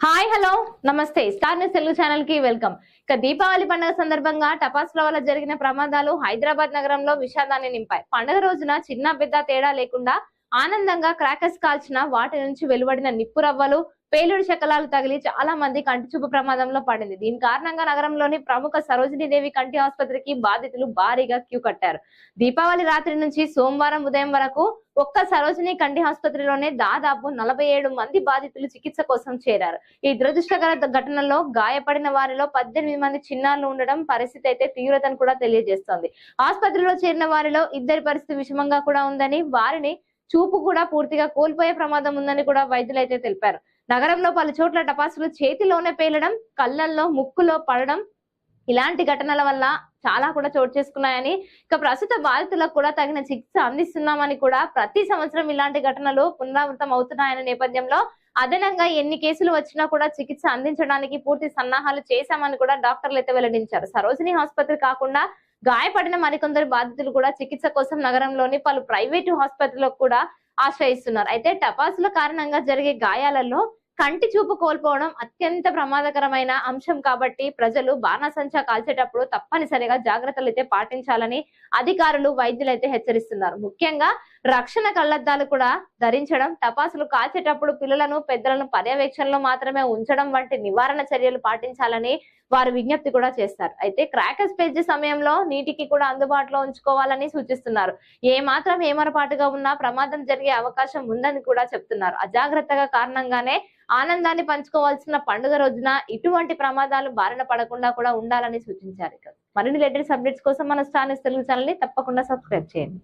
Hi hello. నమస్తే. Star news Telugu ఛానల్కి welcome. ఇక దీపావళి పండుగ సందర్భంగా టపాసుల వల్ల జరిగిన ప్రమాదాలు హైదరాబాద్ నగరంలో విషాదాన్ని నింపాయి. పండుగ రోజున చిన్న పెద్ద తేడా లేకుండా ఆనందంగా క్రాకర్స్ కాల్చిన వాటి నుంచి వెలువడిన నిప్పు రవ్వలు పేలుడు శకలాలు తగిలి చాలా మంది కంటి చూపు ప్రమాదంలో పడింది. దీని కారణంగా నగరంలోని ప్రముఖ సరోజినీ దేవి కంటి ఆసుపత్రికి బాధితులు భారీగా క్యూ కట్టారు. దీపావళి రాత్రి నుంచి సోమవారం ఉదయం వరకు ఒక్క సరోజిని కంటి ఆసుపత్రిలోనే దాదాపు నలభై ఏడు మంది బాధితులు చికిత్స కోసం చేరారు. ఈ దురదృష్టకర ఘటనలో గాయపడిన వారిలో పద్దెనిమిది మంది చిన్నారులు ఉండడం పరిస్థితి అయితే తీవ్రతను కూడా తెలియజేస్తోంది. ఆసుపత్రిలో చేరిన వారిలో ఇద్దరి పరిస్థితి విషమంగా కూడా ఉందని వారిని చూపు కూడా పూర్తిగా కోల్పోయే ప్రమాదం ఉందని కూడా వైద్యులు అయితే తెలిపారు. నగరంలో పలు చోట్ల టపాసులు చేతిలోనే పేలడం కళ్ళల్లో ముక్కులో పడడం ఇలాంటి ఘటనల వల్ల చాలా కూడా చోటు చేసుకున్నాయని. ఇక ప్రస్తుత బాధితులకు కూడా తగిన చికిత్స అందిస్తున్నామని కూడా ప్రతి సంవత్సరం ఇలాంటి ఘటనలు పునరావృతం అవుతున్నాయనే నేపథ్యంలో అదనంగా ఎన్ని కేసులు వచ్చినా కూడా చికిత్స అందించడానికి పూర్తి సన్నాహాలు చేశామని కూడా డాక్టర్లు అయితే వెల్లడించారు. సరోజిని ఆసుపత్రి కాకుండా గాయపడిన మరికొందరు బాధితులు కూడా చికిత్స కోసం నగరంలోని పలు ప్రైవేటు హాస్పిటల్లో కూడా ఆశ్రయిస్తున్నారు. అయితే టపాసుల కారణంగా జరిగే గాయాలలో కంటి చూపు కోల్పోవడం అత్యంత ప్రమాదకరమైన అంశం కాబట్టి ప్రజలు బాణసంచా కాల్చేటప్పుడు తప్పనిసరిగా జాగ్రత్తలు అయితే పాటించాలని అధికారులు వైద్యులైతే హెచ్చరిస్తున్నారు. ముఖ్యంగా రక్షణ కళ్ళద్దాలు కూడా ధరించడం టపాసులు కాల్చేటప్పుడు పిల్లలను పెద్దలను పర్యవేక్షణలో మాత్రమే ఉంచడం వంటి నివారణ చర్యలు పాటించాలని వారు విజ్ఞప్తి కూడా చేస్తారు. అయితే క్రాకర్స్ పేజ్ సమయంలో నీటికి కూడా అందుబాటులో ఉంచుకోవాలని సూచిస్తున్నారు. ఏ మాత్రం ఏమరపాటుగా ఉన్నా ప్రమాదం జరిగే అవకాశం ఉందని కూడా చెప్తున్నారు. అజాగ్రత్తగా కారణంగానే ఆనందాన్ని పంచుకోవాల్సిన పండుగ రోజున ఇటువంటి ప్రమాదాలు బారిన పడకుండా కూడా ఉండాలని సూచించారు మరిన్ని లేటెస్ట్ అప్డేట్స్ కోసం మన స్టార్ తెలుగు ఛానల్ని తప్పకుండా సబ్స్క్రైబ్ చేయండి.